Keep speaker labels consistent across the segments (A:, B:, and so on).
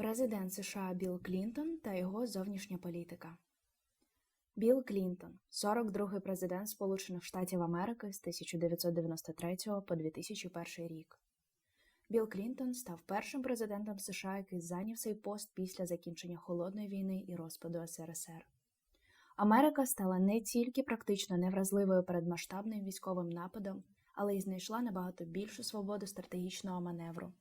A: Президент США Білл Клінтон та його зовнішня політика. Білл Клінтон, 42-й президент Сполучених Штатів Америки з 1993 по 2001 рік. Білл Клінтон став першим президентом США, який зайняв цей пост після закінчення холодної війни і розпаду СРСР. Америка стала не тільки практично невразливою перед масштабним військовим нападом, але й знайшла набагато більшу свободу стратегічного маневру.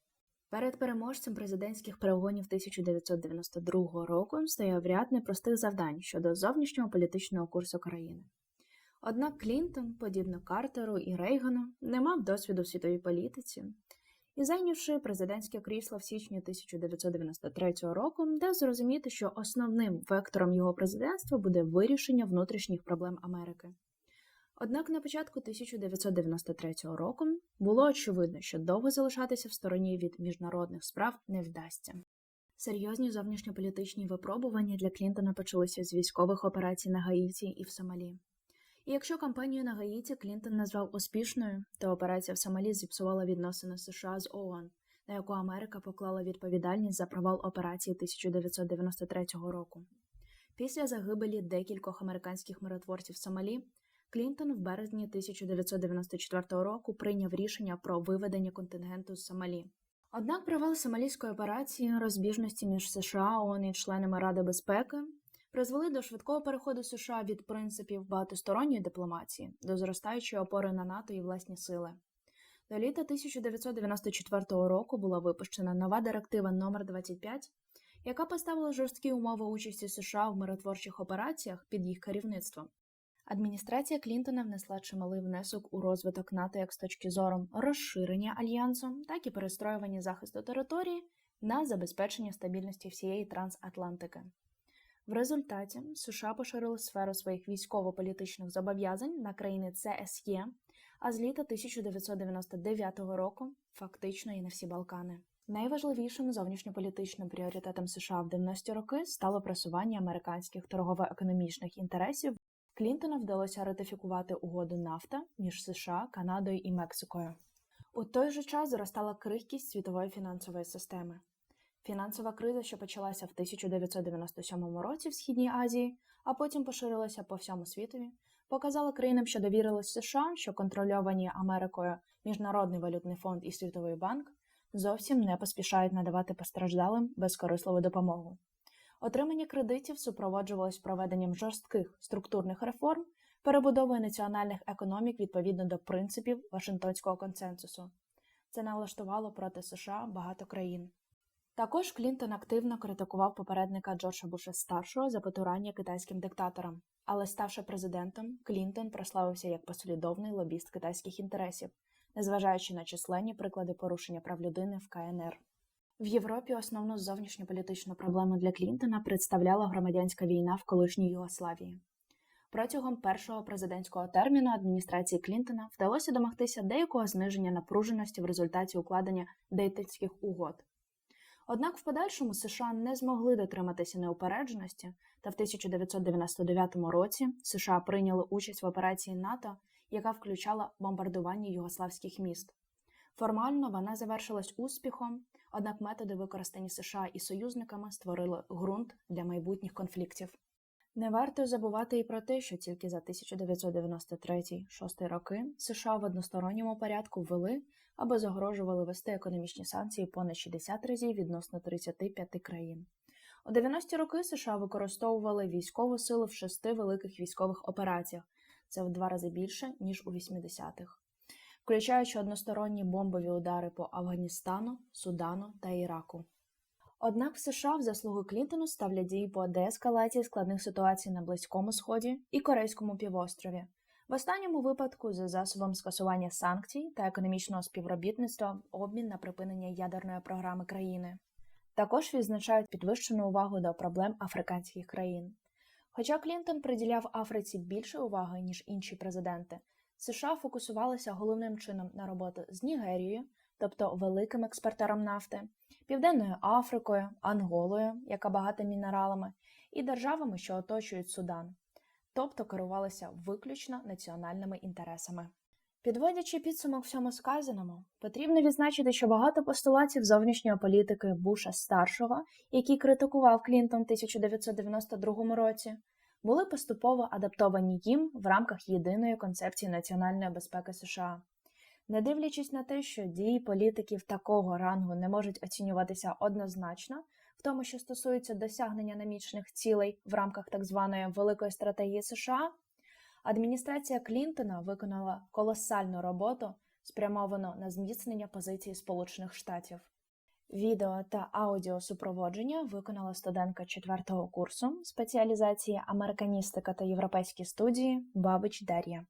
A: Перед переможцем президентських перегонів 1992 року стояв ряд непростих завдань щодо зовнішнього політичного курсу країни. Однак Клінтон, подібно Картеру і Рейгану, не мав досвіду в світовій політиці і, зайнявши президентське крісло в січні 1993 року, дав зрозуміти, що основним вектором його президентства буде вирішення внутрішніх проблем Америки. Однак на початку 1993 року було очевидно, що довго залишатися в стороні від міжнародних справ не вдасться. Серйозні зовнішньополітичні випробування для Клінтона почалися з військових операцій на Гаїті і в Сомалі. І якщо кампанію на Гаїті Клінтон назвав успішною, то операція в Сомалі зіпсувала відносини США з ООН, на яку Америка поклала відповідальність за провал операції 1993 року. Після загибелі декількох американських миротворців в Сомалі Клінтон в березні 1994 року прийняв рішення про виведення контингенту з Сомалі. Однак провал сомалійської операції, розбіжності між США, ООН і членами Ради безпеки призвели до швидкого переходу США від принципів багатосторонньої дипломатії до зростаючої опори на НАТО і власні сили. До літа 1994 року була випущена нова директива номер 25 яка поставила жорсткі умови участі США в миротворчих операціях під їх керівництвом. Адміністрація Клінтона внесла чималий внесок у розвиток НАТО як з точки зору розширення альянсу, так і перестроювання захисту території на забезпечення стабільності всієї трансатлантики. В результаті США поширили сферу своїх військово-політичних зобов'язань на країни ЦСЄ, а з літа 1999 року фактично і на всі Балкани. Найважливішим зовнішньополітичним пріоритетом США в 90-ті роки стало просування американських торгово-економічних інтересів. Клінтона вдалося ратифікувати угоду нафта між США, Канадою і Мексикою. У той же час зростала крихкість світової фінансової системи. Фінансова криза, що почалася в 1997 році в Східній Азії, а потім поширилася по всьому світові, показала країнам, що довірились США, що контрольовані Америкою Міжнародний валютний фонд і Світовий банк зовсім не поспішають надавати постраждалим безкорисливу допомогу. Отримання кредитів супроводжувалось проведенням жорстких структурних реформ, перебудовою національних економік відповідно до принципів Вашингтонського консенсусу. Це налаштувало проти США багато країн. Також Клінтон активно критикував попередника Джорджа Буша старшого за потурання китайським диктаторам, але ставши президентом, Клінтон прославився як послідовний лобіст китайських інтересів, незважаючи на численні приклади порушення прав людини в КНР. В Європі основну зовнішньополітичну проблему для Клінтона представляла громадянська війна в колишній Югославії. Протягом першого президентського терміну адміністрації Клінтона вдалося домогтися деякого зниження напруженості в результаті укладення дейтинських угод. Однак в подальшому США не змогли дотриматися неупередженості, та в 1999 році США прийняли участь в операції НАТО, яка включала бомбардування югославських міст. Формально вона завершилась успіхом, однак методи, використані США і союзниками, створили ґрунт для майбутніх конфліктів. Не варто забувати і про те, що тільки за 1993-6 роки США в односторонньому порядку ввели або загрожували вести економічні санкції понад 60 разів відносно 35 країн. У 90-ті роки США використовували військову силу в шести великих військових операціях, це в два рази більше ніж у 80-х, включаючи односторонні бомбові удари по Афганістану, Судану та Іраку. Однак в США в заслугу Клінтону ставлять дії по деескалації складних ситуацій на Близькому Сході і Корейському півострові, в останньому випадку за засобом скасування санкцій та економічного співробітництва в обмін на припинення ядерної програми країни. Також відзначають підвищену увагу до проблем африканських країн. Хоча Клінтон приділяв Африці більше уваги, ніж інші президенти, США фокусувалися головним чином на роботу з Нігерією, тобто великим експортером нафти, Південною Африкою, Анголою, яка багата мінералами, і державами, що оточують Судан, тобто керувалися виключно національними інтересами. Підводячи підсумок всьому сказаному, потрібно відзначити, що багато постулатів зовнішньої політики Буша старшого, який критикував Клінтон в 1992 році, були поступово адаптовані їм в рамках єдиної концепції національної безпеки США. Не дивлячись на те, що дії політиків такого рангу не можуть оцінюватися однозначно, в тому, що стосується досягнення намічених цілей в рамках так званої великої стратегії США, адміністрація Клінтона виконала колосальну роботу, спрямовану на зміцнення позиції Сполучених Штатів. Відео та аудіосупроводження виконала студентка 4-го курсу спеціалізації американістика та європейські студії Бабич Дар'я.